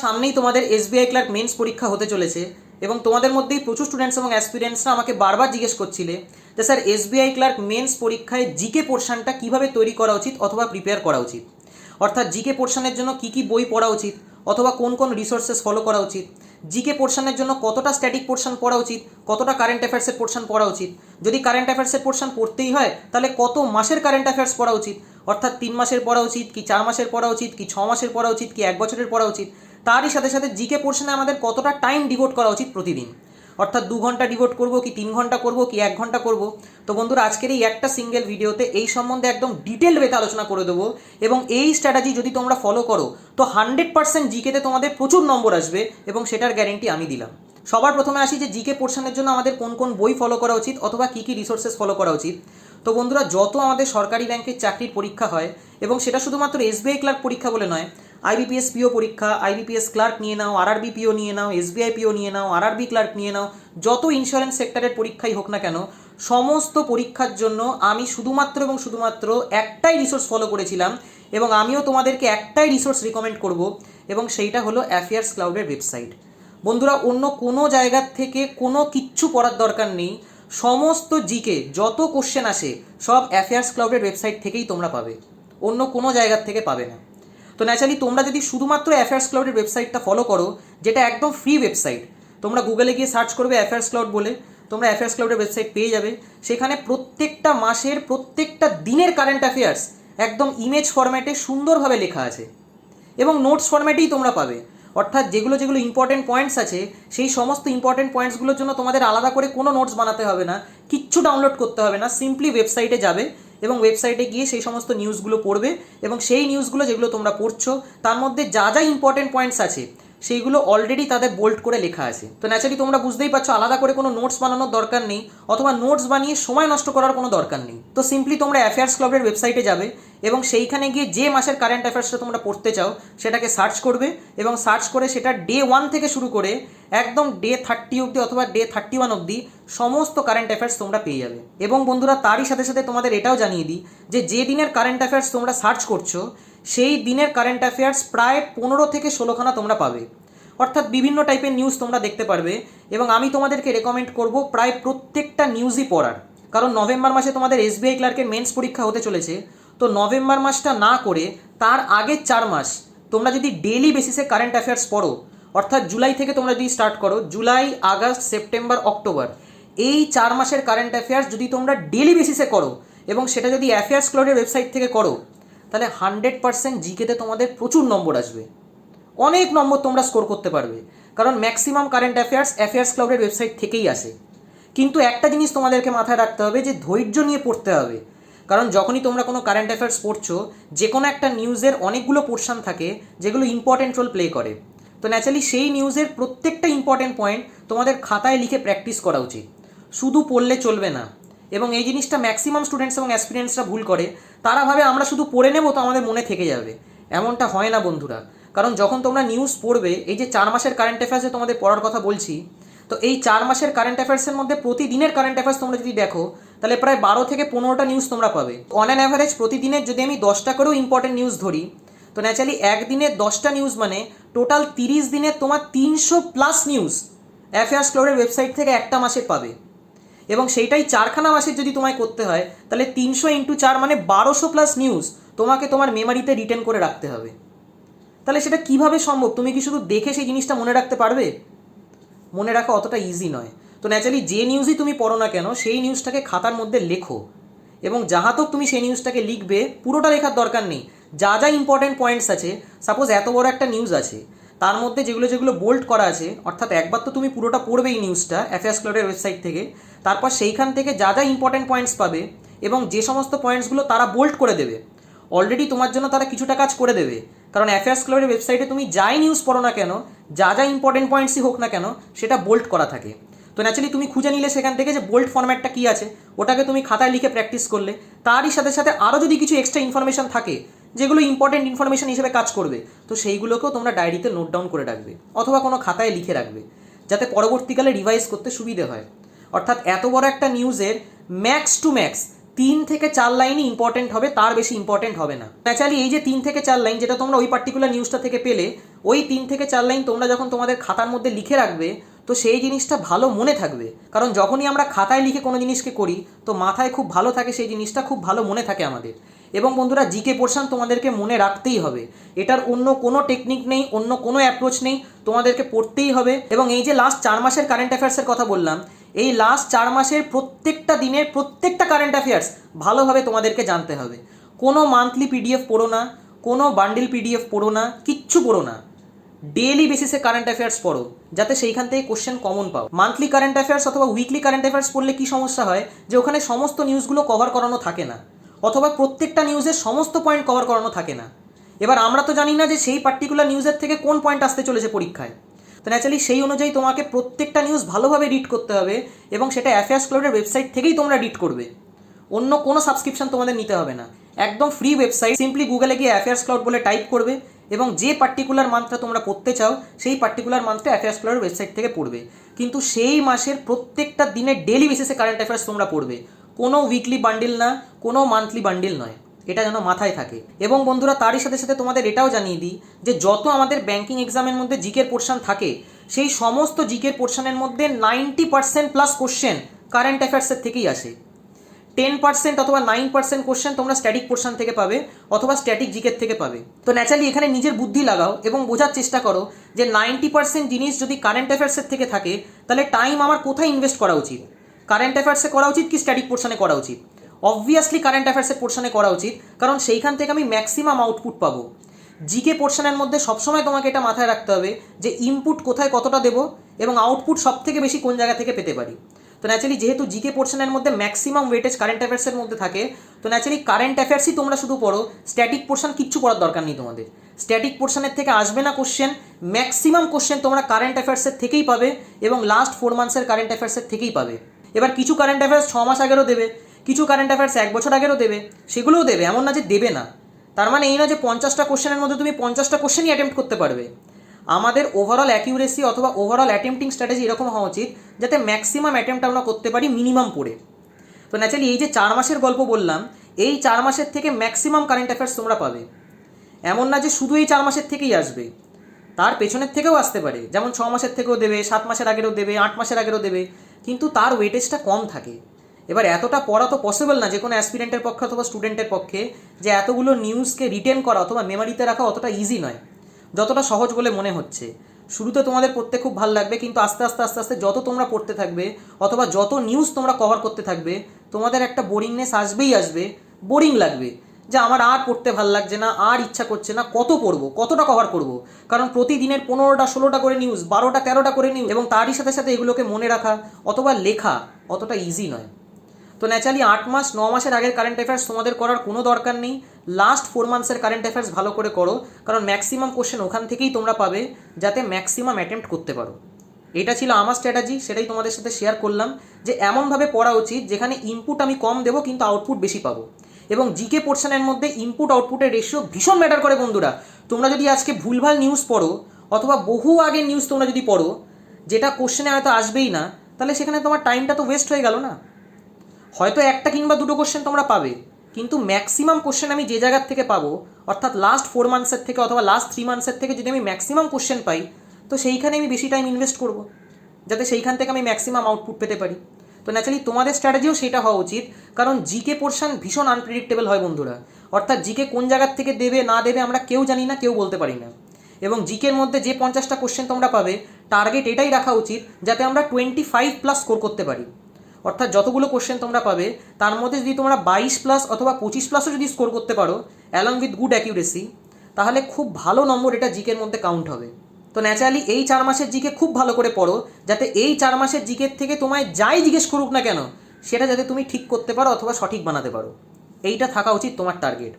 সামনেই তোমাদের SBI clerk men's পরীক্ষা হতে চলেছে এবং তোমাদের মধ্যেই প্রচুর স্টুডেন্টস এবং অ্যাসপিরেন্টসরা আমাকে বারবার জিজ্ঞেস করছিলে যে স্যার এসবিআই ক্লার্ক মেন্স পরীক্ষায় জিকে পোর্শনটা কীভাবে তৈরি করা উচিত অথবা প্রিপেয়ার করা উচিত? অর্থাৎ জিকে পোর্শনের জন্য কি কি বই পড়া উচিত অথবা কোন কোন রিসোর্সেস ফলো করা উচিত? জিকে পোর্শনের জন্য কতটা স্ট্যাটিক পোর্শন পড়া উচিত? কতটা কারেন্ট অ্যাফেয়ার্সের পোর্শন পড়া উচিত? যদি কারেন্ট অ্যাফেয়ার্সের পোর্শন পড়তেই হয়, তাহলে কত মাসের কারেন্ট অ্যাফেয়ার্স পড়া উচিত? অর্থাৎ তিন মাসের পড়া উচিত, কি চার মাসের পড়া উচিত, কি ছ মাসের পড়া উচিত, কি এক বছরের পড়া উচিত? তারই সাথে সাথে জিকে পোর্শনে আমাদের কতটা টাইম ডিভোট করা উচিত প্রতিদিন? অর্থাৎ দু ঘণ্টা ডিভোট করব কি তিন ঘণ্টা করব কি এক ঘণ্টা করব? তো বন্ধুরা, আজকের এই একটা সিঙ্গেল ভিডিওতে এই সম্বন্ধে একদম ডিটেল ওয়েতে আলোচনা করে দেবো এবং এই স্ট্র্যাটাজি যদি তোমরা ফলো করো, তো হান্ড্রেড পার্সেন্ট জিকেতে তোমাদের প্রচুর নম্বর আসবে এবং সেটার গ্যারেন্টি আমি দিলাম। সবার প্রথমে আসি যে জিকে পোর্শনের জন্য আমাদের কোন কোন বই ফলো করা উচিত অথবা কী কী রিসোর্সেস ফলো করা উচিত। তো বন্ধুরা, যত আমাদের সরকারি ব্যাংকের চাকরির পরীক্ষা হয় এবং সেটা শুধুমাত্র এসবিআই ক্লার্ক পরীক্ষা বলে নয় আইবিপিএস পিও পরীক্ষা, আইবিপিএস ক্লার্ক নিয়ে নাও, আরআরবি পিও নিয়ে নাও, এসবিআই পিও নিয়ে নাও, আরআরবি ক্লার্ক নিয়ে নাও, যত ইন্স্যুরেন্স সেক্টরের পরীক্ষাই হোক না কেন, সমস্ত পরীক্ষার জন্য আমি শুধুমাত্র এবং শুধুমাত্র একটাই রিসোর্স ফলো করেছিলাম এবং আমিও তোমাদেরকে একটাই রিসোর্স রিকমেন্ড করব এবং সেইটা হলো অ্যাফেয়ার্স ক্লাউডের ওয়েবসাইট বন্ধুরা, অন্য কোনো জায়গার থেকে কোনো কিচ্ছু পড়ার দরকার নেই। সমস্ত জিকে যত কোশ্চেন আসে, সব অ্যাফেয়ার্স ক্লাউডের ওয়েবসাইট থেকেই তোমরা পাবে। অন্য কোনো জায়গার থেকে পাবে না। তো ন্যাচারালি তোমরা যদি শুধুমাত্র অ্যাফেয়ার্স ক্লাউডের ওয়েবসাইটটা ফলো করো, যেটা একদম ফ্রি ওয়েবসাইট তোমরা গুগলে গিয়ে সার্চ করবে অ্যাফেয়ার্স ক্লাউড বলে, তোমরা অ্যাফেয়ার্স ক্লাউডের ওয়েবসাইট পেয়ে যাবে। সেখানে প্রত্যেকটা মাসের, প্রত্যেকটা দিনের কারেন্ট অ্যাফেয়ার্স একদম ইমেজ ফরম্যাটে সুন্দরভাবে লেখা আছে। এবং নোটস ফরম্যাটেই তোমরা পাবে। অর্থাৎ যেগুলো যেগুলো ইম্পর্টেন্ট পয়েন্টস আছে, সেই সমস্ত ইম্পর্টেন্ট পয়েন্টসগুলোর জন্য তোমাদের আলাদা করে কোনো নোটস বানাতে হবে না, কিচ্ছু ডাউনলোড করতে হবে না সিম্পলি ওয়েবসাইটে যাবে। এবং ওয়েবসাইটে গিয়ে সেই সমস্ত নিউজগুলো পড়বে এবং সেই নিউজগুলো যেগুলো তোমরা পড়ছো, তার মধ্যে যা যা ইম্পর্টেন্ট পয়েন্টস আছে সেইগুলো অলরেডি তাদের বোল্ড করে লেখা আছে। তো ন্যাচারালি তোমরা বুঝতেই পারছ, আলাদা করে কোনো নোটস বানানোর দরকার নেই, অথবা নোটস বানিয়ে সময় নষ্ট করার কোনো দরকার নেই। তো সিম্পলি তোমরা অ্যাফেয়ার্স ক্লাবের ওয়েবসাইটে যাবে এবং সেইখানে গিয়ে যে মাসের কারেন্ট অ্যাফেয়ার্সটা তোমরা পড়তে চাও, সেটাকে সার্চ করবে এবং সার্চ করে সেটা ডে ওয়ান থেকে শুরু করে একদম ডে থার্টি অবধি অথবা ডে থার্টি ওয়ান অবধি সমস্ত কারেন্ট অ্যাফেয়ার্স তোমরা পেয়ে যাবে। এবং বন্ধুরা, তারই সাথে সাথে তোমাদের এটাও জানিয়ে দিই যে যে দিনের কারেন্ট অ্যাফেয়ার্স তোমরা সার্চ করছ সেই দিনের কারেন্ট অ্যাফেয়ার্স প্রায় পনেরো থেকে ষোলোখানা তোমরা পাবে। অর্থাৎ বিভিন্ন টাইপের নিউজ তোমরা দেখতে পারবে এবং আমি তোমাদেরকে রেকমেন্ড করব প্রায় প্রত্যেকটা নিউজই পড়ার। কারণ নভেম্বর মাসে তোমাদের এসবিআই ক্লার্কের মেন্স পরীক্ষা হতে চলেছে। তো নভেম্বর মাসটা না করে তার আগের চার মাস তোমরা যদি ডেলি বেসিসে কারেন্ট অ্যাফেয়ার্স পড়ো, অর্থাৎ জুলাই থেকে তোমরা যদি স্টার্ট করো, জুলাই, আগস্ট, সেপ্টেম্বর, অক্টোবর, এই চার মাসের কারেন্ট অ্যাফেয়ার্স যদি তোমরা ডেলি বেসিসে করো এবং সেটা যদি অ্যাফেয়ার্স ক্লাবের ওয়েবসাইট থেকে করো তাহলে হান্ড্রেড পার্সেন্ট জিকেতে তোমাদের প্রচুর নম্বর আসবে। অনেক নম্বর তোমরা স্কোর করতে পারবে। কারণ ম্যাক্সিমাম কারেন্ট অ্যাফেয়ার্স অ্যাফেয়ার্স ক্লাবের ওয়েবসাইট থেকেই আসে। কিন্তু একটা জিনিস তোমাদেরকে মাথায় রাখতে হবে যে ধৈর্য নিয়ে পড়তে হবে। কারণ যখনই তোমরা কোনো কারেন্ট অ্যাফেয়ার্স পড়ছো যে কোনো একটা নিউজের অনেকগুলো পোর্শন থাকে, যেগুলো ইম্পর্টেন্ট রোল প্লে করে। তো ন্যাচারালি সেই নিউজের প্রত্যেকটা ইম্পর্টেন্ট পয়েন্ট তোমাদের খাতায় লিখে প্র্যাকটিস করা উচিত। শুধু পড়লে চলবে না। এবং এই জিনিসটা ম্যাক্সিমাম স্টুডেন্টস এবং অ্যাসপিরিয়েন্টসরা ভুল করে, তারা ভাবে আমরা শুধু পড়ে নেব তো আমাদের মনে থেকে যাবে। এমনটা হয় না বন্ধুরা। কারণ যখন তোমরা নিউজ পড়বে, এই যে চার মাসের কারেন্ট অ্যাফেয়ার্সে তোমাদের পড়ার কথা বলছি, তো এই চার মাসের কারেন্ট অ্যাফেয়ার্সের মধ্যে প্রতিদিনের কারেন্ট অ্যাফেয়ার্স তোমরা যদি দেখো, তাহলে প্রায় বারো থেকে পনেরোটা নিউজ তোমরা পাবে। অন অ্যান অ্যাভারেজ প্রতিদিনের যদি আমি দশটা করেও ইম্পর্টেন্ট নিউজ ধরি, তো ন্যাচারালি একদিনে দশটা নিউজ মানে টোটাল তিরিশ দিনে তোমার তিনশো প্লাস নিউজ অ্যাফেয়ার্স ক্লাবের ওয়েবসাইট থেকে একটা মাসে পাবে। এবং সেইটাই চারখানা মাসের যদি তোমায় করতে হয়, তাহলে তিনশো ইন্টু চার মানে বারোশো প্লাস নিউজ তোমাকে তোমার মেমারিতে রিটেন করে রাখতে হবে। তাহলে সেটা কীভাবে সম্ভব? তুমি কি শুধু দেখে সেই জিনিসটা মনে রাখতে পারবে? মনে রাখা অতটা ইজি নয়। তো ন্যাচারালি যে নিউজই তুমি পড়ো না কেন, সেই নিউজটাকে খাতার মধ্যে লেখো। এবং যাহাতক তুমি সেই নিউজটাকে লিখবে, পুরোটা লেখার দরকার নেই। যা যা ইম্পর্টেন্ট পয়েন্টস আছে সাপোজ এত বড় একটা নিউজ আছে তার মধ্যে যেগুলো যেগুলো বোল্ড করা আছে, অর্থাৎ একবার তো তুমি পুরোটা পড়বে এই নিউজটা অ্যাফেয়ার্স ক্লাবের ওয়েবসাইট থেকে, তারপর সেইখান থেকে যা যা ইম্পর্টেন্ট পয়েন্টস পাবে এবং যে সমস্ত পয়েন্টসগুলো তারা বোল্ড করে দেবে। অলরেডি তোমার জন্য তারা কিছুটা কাজ করে দেবে। কারণ অ্যাফেয়ার্স ক্লাবের ওয়েবসাইটে তুমি যাই নিউজ পড়ো না কেন, যা যা ইম্পর্টেন্ট পয়েন্টসই হোক না কেন, সেটা বোল্ড করা থাকে। তো ন্যাচারালি তুমি খুঁজে নিলে সেখান থেকে যে বোল্ড ফরম্যাটটা কী আছে, ওটাকে তুমি খাতায় লিখে প্র্যাকটিস করলে, তারই সাথে সাথে আরও যদি কিছু এক্সট্রা ইনফরমেশন থাকে যেগুলো ইম্পর্টেন্ট ইনফরমেশন হিসেবে কাজ করবে। তো সেইগুলোকেও তোমরা ডায়েরিতে নোট ডাউন করে রাখবে, অথবা কোনো খাতায় লিখে রাখবে, যাতে পরবর্তীকালে রিভাইজ করতে সুবিধে হয়। অর্থাৎ এত বড় একটা নিউজের ম্যাক্স টু ম্যাক্স তিন থেকে চার লাইনই ইম্পর্টেন্ট হবে, তার বেশি ইম্পর্টেন্ট হবে না। ন্যাচারালি এই যে তিন থেকে চার লাইন যেটা তোমরা ওই পার্টিকুলার নিউজটা থেকে পেলে, ওই তিন থেকে চার লাইন তোমরা যখন তোমাদের খাতার মধ্যে লিখে রাখবে, তো সেই জিনিসটা ভালো মনে থাকবে। কারণ যখনই আমরা খাতায় লিখে কোনো জিনিসকে করি, তো মাথায় খুব ভালো থাকে সেই জিনিসটা, খুব ভালো মনে থাকে আমাদের। এবং বন্ধুরা জিকে পোর্শন তোমাদেরকে মনে রাখতেই হবে। এটার অন্য কোনো টেকনিক নেই, অন্য কোনো অ্যাপ্রোচ নেই, তোমাদেরকে পড়তেই হবে। এবং এই যে লাস্ট চার মাসের কারেন্ট অ্যাফেয়ার্সের কথা বললাম, এই লাস্ট চার মাসের প্রত্যেকটা দিনের প্রত্যেকটা কারেন্ট অ্যাফেয়ার্স ভালোভাবে তোমাদেরকে জানতে হবে। কোনো মান্থলি পিডিএফ পড়ো না, কোনো বান্ডিল পিডিএফ পড়ো না, কিচ্ছু পড়ো না। ডেইলি বেসিসে কারেন্ট অ্যাফেয়ার্স পড়ো, যাতে সেইখান থেকে কোশ্চেন কমন পাও। মান্থলি কারেন্ট অ্যাফেয়ার্স অথবা উইকলি কারেন্ট অ্যাফেয়ার্স পড়লে কি সমস্যা হয়? যে ওখানে সমস্ত নিউজগুলো কভার করানো থাকে না। অথবা প্রত্যেকটা নিউজের সমস্ত পয়েন্ট কভার করানো থাকে না। এবার আমরা তো জানি না যে সেই পার্টিকুলার নিউজের থেকে কোন পয়েন্ট আসতে চলেছে পরীক্ষায়। তো ন্যাচারালি সেই অনুযায়ী তোমাকে প্রত্যেকটা নিউজ ভালোভাবে রিড করতে হবে এবং সেটা অ্যাফেয়ার্স ক্লাবের ওয়েবসাইট থেকেই তোমরা রিড করবে। অন্য কোনো সাবস্ক্রিপশন তোমাদের নিতে হবে না। একদম ফ্রি ওয়েবসাইট সিম্পলি গুগলে গিয়ে অ্যাফেয়ার্স ক্লাউড বলে টাইপ করবে এবং যে পার্টিকুলার মান্থটা তোমরা পড়তে চাও, সেই পার্টিকুলার মান্থটা অ্যাফেয়ার্স ক্লাবের ওয়েবসাইট থেকে পড়বে। কিন্তু সেই মাসের প্রত্যেকটা দিনের ডেলি বেসিসে কারেন্ট অ্যাফেয়ার্স তোমরা পড়বে। কোনো উইকলি বান্ডিল না, কোনো মান্থলি বান্ডিল নয়। এটা যেন মাথায় থাকে। এবং বন্ধুরা, তারই সাথে সাথে তোমাদের এটাও জানিয়ে দিই যে যত আমাদের ব্যাংকিং এক্সামের মধ্যে জিকের পোর্শন থাকে, সেই সমস্ত জিকের পোর্শনের মধ্যে ninety percent plus question current অ্যাফেয়ার্সের থেকেই আসে। টেন পার্সেন্ট অথবা নাইন পার্সেন্ট কোশ্চেন তোমরা স্ট্যাটিক পোর্শন থেকে পাবে, অথবা স্ট্যাটিক জিকের থেকে পাবে। তো ন্যাচারালি এখানে নিজের বুদ্ধি লাগাও এবং বোঝার চেষ্টা করো যে নাইনটি পার্সেন্ট জিনিস যদি কারেন্ট অ্যাফেয়ার্সের থেকে থাকে, তাহলে টাইম আমার কোথায় ইনভেস্ট করা উচিত? কারেন্ট অ্যাফেয়ার্সে করা উচিত কি স্ট্যাটিক পোর্শনে করা উচিত? অবভিয়াসলি কারেন্ট অ্যাফেয়ার্সের পোর্শনে করা উচিত, কারণ সেইখান থেকে আমি ম্যাক্সিমাম আউটপুট পাবো। জিকে পোর্শনের মধ্যে সবসময় তোমাকে এটা মাথায় রাখতে হবে যে ইনপুট কোথায় কতটা দেবো এবং আউটপুট সব থেকে বেশি কোন জায়গা থেকে পেতে পারি। তো ন্যাচারালি যেহেতু জিকে পোর্শনের মধ্যে ম্যাক্সিমাম ওয়েটেজ কারেন্ট অ্যাফেয়ার্সের মধ্যে থাকে, তো ন্যাচারালি কারেন্ট অ্যাফেয়ার্সই তোমরা শুধু পড়ো স্ট্যাটিক পোর্শন কিচ্ছু পড়ার দরকার নেই তোমাদের। স্ট্যাটিক পোর্শনের থেকে আসবে না কোশ্চেন ম্যাক্সিমাম কোশ্চেন তোমরা কারেন্ট অ্যাফেয়ার্সের থেকেই পাবে এবং লাস্ট ফোর মান্থসের কারেন্ট অ্যাফেয়ার্সের থেকেই পাবে। এবার কিছু কারেন্ট অ্যাফেয়ার্স ছ মাস আগেরও দেবে, কিছু কারেন্ট অ্যাফেয়ার্স এক বছর আগেরও দেবে, সেগুলোও দেবে, এমন না যে দেবে না। তার মানে এই না যে পঞ্চাশটা কোশ্চেনের মধ্যে তুমি পঞ্চাশটা কোশ্চেনই অ্যাটেম্প্ট করতে পারবে। আমাদের ওভারঅল অ্যাকিউরেসি অথবা ওভারঅল অ্যাটেম্পটিং স্ট্র্যাটেজি এরকম হওয়া উচিত, যাতে ম্যাক্সিমাম অ্যাটেম্প্ট আমরা করতে পারি মিনিমাম পড়ে তো ন্যাচারালি এই যে চার মাসের গল্প বললাম, এই চার মাসের থেকে ম্যাক্সিমাম কারেন্ট অ্যাফেয়ার্স তোমরা পাবে। এমন না যে শুধু এই চার মাসের থেকেই আসবে, তার পেছনের থেকেও আসতে পারে। যেমন ছ মাসের থেকেও দেবে, সাত মাসের আগেরও দেবে, আট মাসের আগেরও দেবে। কিন্তু তার ওয়েটেজটা কম থাকে। এবার এতটা পড়া তো পসিবল না যে কোনো অ্যাসপিরেন্টের পক্ষে অথবা স্টুডেন্টের পক্ষে, যে এতগুলো নিউজকে রিটেন করা অথবা মেমারিতে রাখা অতটা ইজি নয়, যতটা সহজ বলে মনে হচ্ছে। শুরুতে তোমাদের পড়তে খুব ভালো লাগবে, কিন্তু আস্তে আস্তে আস্তে আস্তে যত তোমরা পড়তে থাকবে, অথবা যত নিউজ তোমরা কভার করতে থাকবে, তোমাদের একটা বোরিংনেস আসবেই আসবে বোরিং লাগবে। যে আমার আর পড়তে ভালো লাগছে না, আর ইচ্ছা করছে না, কত পড়ব, কতটা কভার করব? কারণ প্রতিদিনের পনেরোটা, ষোলোটা করে নিউজ বারোটা, তেরোটা করে নিউজ এবং তারই সাথে সাথে এগুলোকে মনে রাখা, অথবা লেখা অতটা ইজি নয়। তো ন্যাচারালি আট মাস, ন মাসের আগের কারেন্ট অ্যাফেয়ার্স তোমাদের করার কোনো দরকার নেই। লাস্ট ফোর মান্থসের কারেন্ট অ্যাফেয়ার্স ভালো করে করো, কারণ ম্যাক্সিমাম কোশ্চেন ওখান থেকেই তোমরা পাবে, যাতে ম্যাক্সিমাম অ্যাটেম্প্ট করতে পারো। এটা ছিল আমার স্ট্র্যাটাজি সেটাই তোমাদের সাথে শেয়ার করলাম, যে এমনভাবে পড়া উচিত, যেখানে ইনপুট আমি কম দেবো, কিন্তু আউটপুট বেশি পাবো। এবং জিকে পোর্শনের মধ্যে ইনপুট আউটপুটের রেশিও ভীষণ ম্যাটার করে বন্ধুরা। তোমরা যদি আজকে ভুলভাল নিউজ পড়ো, অথবা বহু আগের নিউজ তোমরা যদি পড়ো, যেটা কোশ্চেনে হয়তো আসবেই না, তাহলে সেখানে তোমার টাইমটা তো ওয়েস্ট হয়ে গেল না। হয়তো একটা কিংবা দুটো কোশ্চেন তোমরা পাবে, কিন্তু ম্যাক্সিমাম কোশ্চেন আমি যে জায়গার থেকে পাবো, অর্থাৎ লাস্ট ফোর মান্থসের থেকে অথবা লাস্ট থ্রি মান্থসের থেকে যদি আমি ম্যাক্সিমাম কোশ্চেন পাই, তো সেইখানে আমি বেশি টাইম ইনভেস্ট করব, যাতে সেইখান থেকে আমি ম্যাক্সিমাম আউটপুট পেতে পারি। তো ন্যাচারালি তোমাদের স্ট্র্যাটেজিও সেটা হওয়া উচিত। কারণ জিকে পোর্শন ভীষণ আনপ্রেডিক্টেবল হয় বন্ধুরা। অর্থাৎ জিকে কোন জায়গার থেকে দেবে, না দেবে, আমরা কেউ জানি না, কেউ বলতে পারি না। এবং জিকের মধ্যে যে পঞ্চাশটা কোশ্চেন তোমরা পাবে টার্গেট এটাই রাখা উচিত যাতে আমরা টোয়েন্টি ফাইভ প্লাস স্কোর করতে পারি। অর্থাৎ যতগুলো কোশ্চেন তোমরা পাবে, তার মধ্যে যদি তোমরা বাইশ প্লাস অথবা পঁচিশ প্লাসও যদি স্কোর করতে পারো অ্যালং উইথ গুড অ্যাকিউরেসি তাহলে খুব ভালো নম্বর এটা জিকের মধ্যে কাউন্ট হবে। তো ন্যাচারালি এই চার মাসের জিকে খুব ভালো করে পড়ো, যাতে এই চার মাসের জিকের থেকে তোমায় যাই জিজ্ঞেস করুক না কেন, সেটা যাতে তুমি ঠিক করতে পারো অথবা সঠিক বানাতে পারো। এইটা থাকা উচিত তোমার টার্গেট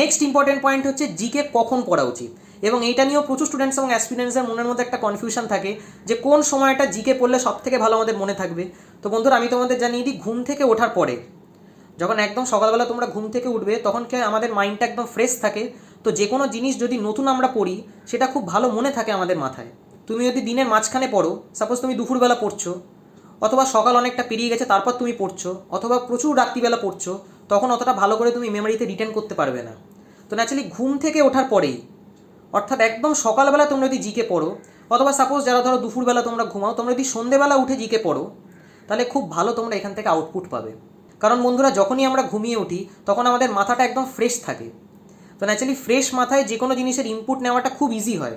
নেক্সট ইম্পর্টেন্ট পয়েন্ট হচ্ছে জিকে কখন পড়া উচিত। এবং এইটা নিয়েও প্রচুর স্টুডেন্টস এবং অ্যাসপিরেন্টসের মনের মধ্যে একটা কনফিউশন থাকে যে কোন সময়টা জিকে পড়লে সব থেকে ভালো আমাদের মনে থাকবে। তো বন্ধুরা, আমি তোমাদের জানিয়ে দিই, ঘুম থেকে ওঠার পরে, যখন একদম সকালবেলা তোমরা ঘুম থেকে উঠবে, তখন কি আমাদের মাইন্ডটা একদম ফ্রেশ থাকে। তো যে কোনো জিনিস যদি নতুন আমরা পড়ি, সেটা খুব ভালো মনে থাকে আমাদের মাথায়। তুমি যদি দিনের মাঝখানে পড়ো সাপোজ তুমি দুপুরবেলা পড়ছো, অথবা সকাল অনেকটা পেরিয়ে গেছে, তারপর তুমি পড়ছো, অথবা প্রচুর রাত্রিবেলা পড়ছো, তখন অতটা ভালো করে তুমি মেমোরিতে রিটার্ন করতে পারবে না। তো ন্যাচারালি ঘুম থেকে ওঠার পরেই, অর্থাৎ একদম সকালবেলা তোমরা যদি জিকে পড়ো, অথবা সাপোজ যারা ধরো দুপুরবেলা তোমরা ঘুমাও, তোমরা যদি সন্ধেবেলা উঠে জিকে পড়ো, তাহলে খুব ভালো তোমরা এখান থেকে আউটপুট পাবে। কারণ বন্ধুরা, যখনই আমরা ঘুমিয়ে উঠি, তখন আমাদের মাথাটা একদম ফ্রেশ থাকে। তো ন্যাচারালি ফ্রেশ মাথায় যে কোনো জিনিসের ইনপুট নেওয়াটা খুব ইজি হয়।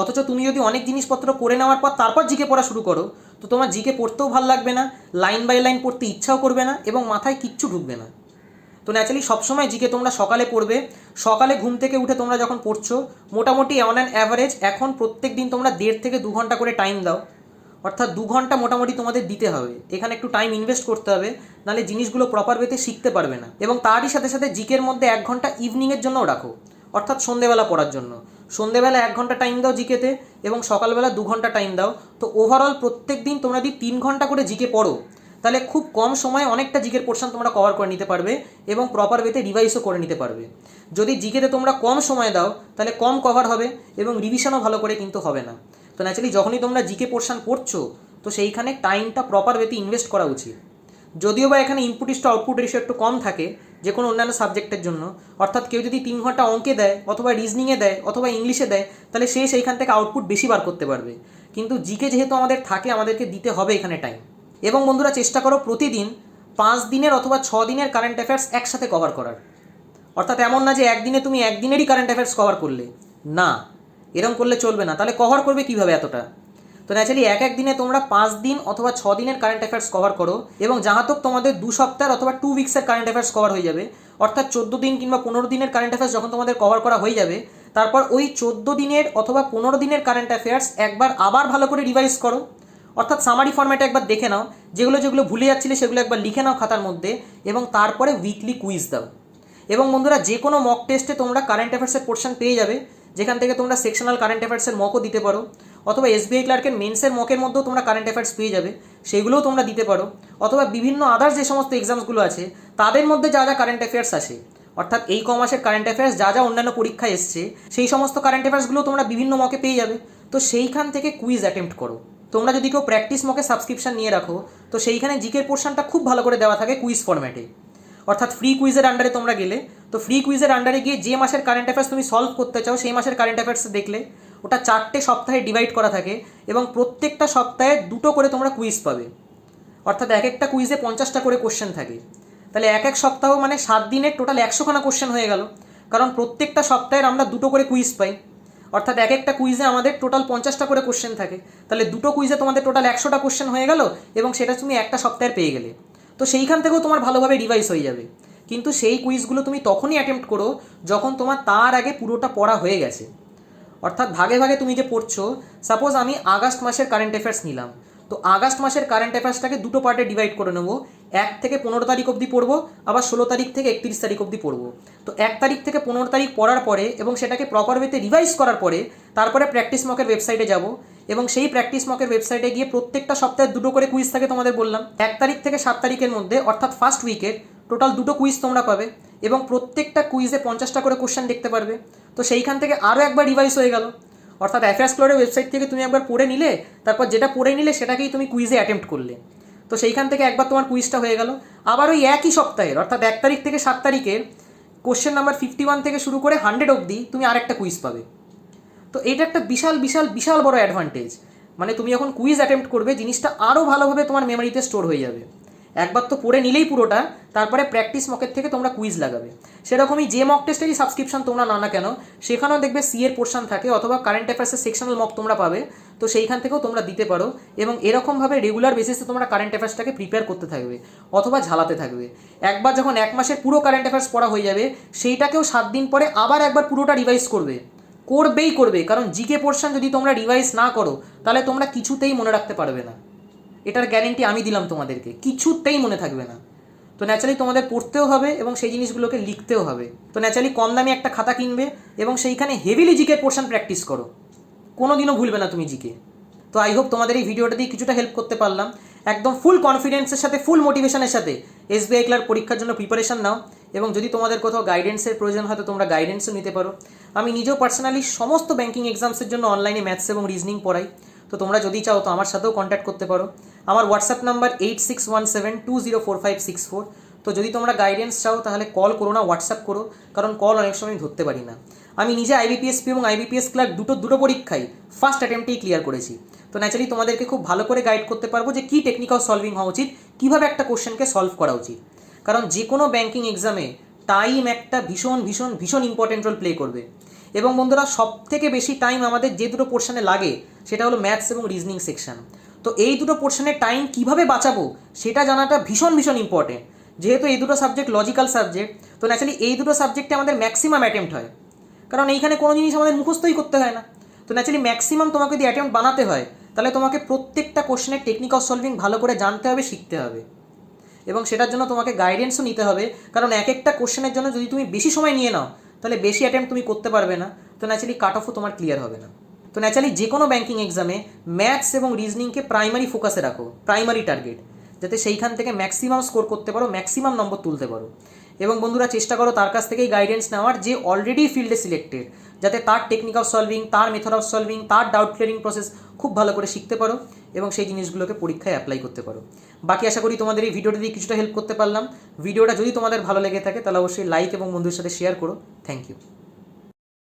অথচ তুমি যদি অনেক জিনিসপত্র করে নেওয়ার পর তারপর জিকে পড়া শুরু করো, তো তোমার জিকে পড়তেও ভালো লাগবে না লাইন বাই লাইন পড়তে ইচ্ছাও করবে না এবং মাথায় কিচ্ছু ঢুকবে না। তো ন্যাচারালি সবসময় জিকে তোমরা সকালে পড়বে, সকালে ঘুম থেকে উঠে তোমরা যখন পড়ছো, মোটামুটি অন অ্যান অ্যাভারেজ এখন প্রত্যেক দিন তোমরা দেড় থেকে দু ঘণ্টা করে টাইম দাও। অর্থাৎ দু ঘণ্টা মোটামুটি তোমাদের দিতে হবে। এখানে একটু টাইম ইনভেস্ট করতে হবে, নাহলে জিনিসগুলো প্রপার ওয়েতে শিখতে পারবে না। এবং তারই সাথে সাথে জিকের মধ্যে এক ঘণ্টা ইভিনিংয়ের জন্যও রাখো, অর্থাৎ সন্ধেবেলা পড়ার জন্য। সন্ধেবেলা এক ঘণ্টা টাইম দাও জিকেতে এবং সকালবেলা দু ঘণ্টা টাইম দাও। তো ওভারঅল প্রত্যেক দিন তোমরা যদি তিন ঘণ্টা করে জিকে পড়ো, তাহলে খুব কম সময়ে অনেকটা জিকের পোর্শন তোমরা কভার করে নিতে পারবে এবং প্রপার ওয়েতে রিভাইসও করে নিতে পারবে। যদি জিকেতে তোমরা কম সময় দাও, তাহলে কম কভার হবে এবং রিভিশনও ভালো করে কিন্তু হবে না। তো ন্যাচারালি যখনই তোমরা জিকে পোর্শন করছ, তো সেইখানে টাইমটা প্রপার ওয়েতে ইনভেস্ট করা উচিত। যদিও বা এখানে input is to output ratio একটু কম থাকে, যে কোনো অন্যান্য সাবজেক্টের জন্য। অর্থাৎ কেউ যদি তিন ঘণ্টা অঙ্কে দেয়, অথবা রিজনিংয়ে দেয়, অথবা ইংলিশে দেয়, তাহলে সে সেইখান থেকে আউটপুট বেশি বার করতে পারবে। কিন্তু জিকে যেহেতু আমাদের থাকে, আমাদেরকে দিতে হবে এখানে টাইম এবং বন্ধুরা, চেষ্টা করো প্রতিদিন পাঁচ দিনের অথবা ছ দিনের কারেন্ট অ্যাফেয়ার্স একসাথে কভার করার। অর্থাৎ এমন না যে একদিনে তুমি একদিনেরই কারেন্ট অ্যাফেয়ার্স কভার করলে। না। এরকম করলে চলবে না। তাহলে কভার করবে কীভাবে এতটা? তো ন্যাচারালি এক এক দিনে তোমরা পাঁচ দিন অথবা ছ দিনের কারেন্ট অ্যাফেয়ার্স কভার করো এবং যাহাতক তোমাদের দু সপ্তাহের অথবা টু উইক্সের কারেন্ট অ্যাফেয়ার্স কভার হয়ে যাবে, অর্থাৎ চোদ্দ দিন কিংবা পনেরো দিনের কারেন্ট অ্যাফেয়ার্স যখন তোমাদের কভার করা হয়ে যাবে, তারপর ওই চোদ্দ দিনের অথবা পনেরো দিনের কারেন্ট অ্যাফেয়ার্স একবার আবার ভালো করে রিভাইজ করো। অর্থাৎ সামারি ফর্ম্যাটে একবার দেখে নাও, যেগুলো যেগুলো ভুলে যাচ্ছিলে সেগুলো একবার লিখে নাও খাতার মধ্যে এবং তারপরে উইকলি কুইজ দাও। এবং বন্ধুরা যে কোনো মক টেস্টে তোমরা কারেন্ট অ্যাফেয়ার্সের পোর্শন পেয়ে যাবে। যেখান থেকে তোমরা সেকশনাল কারেন্ট অ্যাফেয়ার্সের মকও দিতে পারো, অথবা এসবিআই ক্লার্কের মেন্সের মকের মধ্যেও তোমরা কারেন্ট অ্যাফেয়ার্স পেয়ে যাবে, সেগুলোও তোমরা দিতে পারো, অথবা বিভিন্ন আদার্স যে সমস্ত এক্সামসগুলো আছে, তাদের মধ্যে যা যা কারেন্ট অ্যাফেয়ার্স আসে অর্থাৎ এই ক মাসের কারেন্ট অ্যাফেয়ার্স যা যা অন্যান্য পরীক্ষায় এসছে, সেই সমস্ত কারেন্ট অ্যাফেয়ার্সগুলো তোমরা বিভিন্ন মকে পেয়ে যাবে। তো সেইখান থেকে কুইজ অ্যাটেম্প্ট করো। তোমরা যদি কেউ প্র্যাকটিস মকে সাবস্ক্রিপশন নিয়ে রাখো, তো সেইখানে জিকের পোর্শনটা খুব ভালো করে দেওয়া থাকে কুইজ ফরম্যাটে অর্থাৎ ফ্রি কুইজের আন্ডারে তোমরা গেলে। তো ফ্রি কুইজের আন্ডারে গিয়ে যে মাসের কারেন্ট অ্যাফেয়ার্স তুমি সলভ করতে চাও, সেই মাসের কারেন্ট অ্যাফেয়ার্স দেখলে ওটা চারটে সপ্তাহে ডিভাইড করা থাকে এবং প্রত্যেকটা সপ্তাহে দুটো করে তোমরা কুইজ পাবে। অর্থাৎ এক একটা কুইজে পঞ্চাশটা করে কোশ্চেন থাকে। তাহলে এক এক সপ্তাহ মানে সাত দিনের টোটাল একশোখানা কোশ্চেন হয়ে গেল। কারণ প্রত্যেকটা সপ্তাহের আমরা দুটো করে কুইজ পাই। অর্থাৎ এক একটা কুইজে আমাদের টোটাল পঞ্চাশটা করে কোশ্চেন থাকে। তাহলে দুটো কুইজে তোমাদের টোটাল একশোটা কোশ্চেন হয়ে গেল এবং সেটা তুমি একটা সপ্তাহে পেয়ে গেলে। তো সেইখান থেকেও তোমার ভালোভাবে রিভাইস হয়ে যাবে। কিন্তু সেই কুইজগুলো তুমি তখনই অ্যাটেম্প্ট করো যখন তোমার তার আগে পুরোটা পড়া হয়ে গেছে। অর্থাৎ ভাগে ভাগে তুমি যে পড়ছো সাপোজ আমি আগস্ট মাসের কারেন্ট অ্যাফেয়ার্স নিলাম। তো আগস্ট মাসের কারেন্ট অ্যাফেয়ার্সটাকে দুটো পার্টে ডিভাইড করে নেব। এক থেকে পনেরো তারিখ অবধি পড়ব, আবার ষোলো তারিখ থেকে একত্রিশ তারিখ অবধি পড়ব। তো এক তারিখ থেকে পনেরো তারিখ পড়ার পরে এবং সেটাকে প্রপার ওয়েতে রিভাইজ করার পরে তারপরে প্র্যাকটিস মকের ওয়েবসাইটে যাব। এবং সেই প্র্যাকটিস মকের ওয়েবসাইটে গিয়ে প্রত্যেকটা সপ্তাহে দুটো করে কুইজ থাকে তোমাদের বললাম। এক তারিখ থেকে সাত তারিখের মধ্যে, অর্থাৎ ফার্স্ট উইকের টোটাল দুটো কুইজ তোমরা পাবে এবং প্রত্যেকটা কুইজে পঞ্চাশটা করে কোশ্চেন দেখতে পারবে। তো সেইখান থেকে আরও একবার রিভাইজ হয়ে গেল। অর্থাৎ অ্যাফেয়ার্স ক্লোরের ওয়েবসাইট থেকে তুমি একবার পড়ে নিলে, তারপর যেটা পড়ে নিলে সেটাকেই তুমি কুইজে অ্যাটেম্প্ট করলে। তো সেইখান থেকে একবার তোমার কুইজটা হয়ে গেল। আবার ওই একই সপ্তাহের, অর্থাৎ এক তারিখ থেকে সাত তারিখের কোশ্চেন নাম্বার ফিফটি ওয়ান থেকে শুরু করে হান্ড্রেড অবধি তুমি আরেকটা কুইজ পাবে। তো এটা একটা বিশাল বিশাল বিশাল বড় অ্যাডভান্টেজ মানে তুমি যখন কুইজ অ্যাটেম্প্ট করবে, জিনিসটা আরও ভালোভাবে তোমার মেমোরিতে স্টোর হয়ে যাবে। একবার তো পড়ে নিলেই পুরোটা, তারপরে প্র্যাকটিস মকের থেকে তোমরা কুইজ লাগাবে। সেরকমই যে মক টেস্টেরই সাবস্ক্রিপশন তোমরা না না কেন, সেখানেও দেখবে সি এর পোর্শন থাকে অথবা কারেন্ট অ্যাফেয়ার্সের সেকশনাল মক তোমরা পাবে। তো সেইখান থেকেও তোমরা দিতে পারো এবং এরকমভাবে রেগুলার বেসিসে তোমরা কারেন্ট অ্যাফেয়ার্সটাকে প্রিপেয়ার করতে থাকবে অথবা ঝালাতে থাকবে। একবার যখন এক মাসের পুরো কারেন্ট অ্যাফেয়ার্স পড়া হয়ে যাবে, সেইটাকেও সাত দিন পরে আবার একবার পুরোটা রিভাইজ করবে। করবেই করবে। কারণ জিকে পোর্শন যদি তোমরা রিভাইজ না করো, তাহলে তোমরা কিছুতেই মনে রাখতে পারবে না। এটার গ্যারেন্টি আমি দিলাম তোমাদেরকে। কিছুতেই মনে থাকবে না। তো ন্যাচারালি তোমাদের পড়তেও হবে এবং সেই জিনিসগুলোকে লিখতেও হবে। তো ন্যাচারালি কম দামি একটা খাতা কিনবে এবং সেইখানে হেভিলি জিকে পোর্শন প্র্যাকটিস করো। কোনো দিনও ভুলবে না তুমি জিকে তো আই হোপ তোমাদের এই ভিডিওটা দিয়ে কিছুটা হেল্প করতে পারলাম। একদম ফুল কনফিডেন্সের সাথে ফুল মোটিভেশনের সাথে এসবিআই ক্লার পরীক্ষার জন্য প্রিপারেশন নাও। এবং যদি তোমাদের কোথাও গাইডেন্সের প্রয়োজন হয়, তো তোমরা গাইডেন্সও নিতে পারো। আমি নিজেও পার্সোনালি সমস্ত ব্যাঙ্কিং এক্সামসের জন্য অনলাইনে ম্যাথস এবং রিজনিং পড়াই। তো তোমরা যদি চাও, তো আমার সাথেও কন্ট্যাক্ট করতে পারো। আমার WhatsApp number eight six one seven two zero four five six four তো যদি তোমরা গাইডেন্স চাও, তাহলে কল করো না হোয়াটসঅ্যাপ করো, কারণ কল অনেক সময় ধরতে পারি না। আমি নিজে আইবিপিএসপি এবং আইবিপিএস ক্লার্ক দুটো দুটো পরীক্ষাই ফার্স্ট অ্যাটেম্পটেই ক্লিয়ার করেছি। তো ন্যাচারালি তোমাদেরকে খুব ভালো করে গাইড করতে পারব যে কী টেকনিক্যাল সলভিং হওয়া উচিত, কীভাবে একটা কোশ্চেনকে সলভ করা উচিত। কারণ যে কোনো ব্যাঙ্কিং এক্সামে টাইম একটা ভীষণ ভীষণ ভীষণ ইম্পর্টেন্ট রোল প্লে করবে। এবং বন্ধুরা সব থেকে বেশি টাইম আমাদের যে দুটো পোর্শনে লাগে, সেটা হলো ম্যাথস এবং রিজনিং সেকশন তো এই দুটো পোর্শনের টাইম কীভাবে বাঁচাবো, সেটা জানাটা ভীষণ ভীষণ ইম্পর্টেন্ট যেহেতু এই দুটো সাবজেক্ট লজিক্যাল সাবজেক্ট তো ন্যাচারালি এই দুটো সাবজেক্টে আমাদের ম্যাক্সিমাম অ্যাটেম্প্ট হয়। কারণ এইখানে কোনো জিনিস আমাদের মুখস্থই করতে হয় না। তো ন্যাচারালি ম্যাক্সিমাম তোমাকে যদি অ্যাটেম্প্ট বানাতে হয়, তাহলে তোমাকে প্রত্যেকটা কোশ্চেনের টেকনিক্যাল সলভিং ভালো করে জানতে হবে, শিখতে হবে। এবং সেটার জন্য তোমাকে গাইডেন্সও নিতে হবে। কারণ এক একটা কোশ্চেনের জন্য যদি তুমি বেশি সময় নিয়ে নাও, তাহলে বেশি অ্যাটেম্প তুমি করতে পারবে না। তো ন্যাচারালি কাট অফও তোমার ক্লিয়ার হবে না। তো ন্যাচারালি যে কোনো ব্যাঙ্কিং এক্সামে ম্যাথস এবং রিজনিংকে প্রাইমারি ফোকাসে রাখো প্রাইমারি টার্গেট যাতে সেইখান থেকে ম্যাক্সিমাম স্কোর করতে পারো ম্যাক্সিমাম নম্বর তুলতে পারো। এবং বন্ধুরা, চেষ্টা করো তার কাছ থেকেই গাইডেন্স নেওয়ার, যে অলরেডি ফিল্ডে সিলেক্টেড যাতে তার টেকনিক অফ সলভিং তার মেথড অফ সলভিং তার ডাউট ক্লিয়ারিং প্রসেস খুব ভালো করে শিখতে পারো। এবং সেই জিনিসগুলোকে পরীক্ষায় অ্যাপ্লাই করতে পারো। বাকি আশা করি তোমাদের এই ভিডিওটা দিয়ে কিছুটা হেল্প করতে পারলাম। ভিডিওটা যদি তোমাদের ভালো লেগে থাকে, তাহলে অবশ্যই লাইক এবং বন্ধুদের সাথে শেয়ার করো। Thank you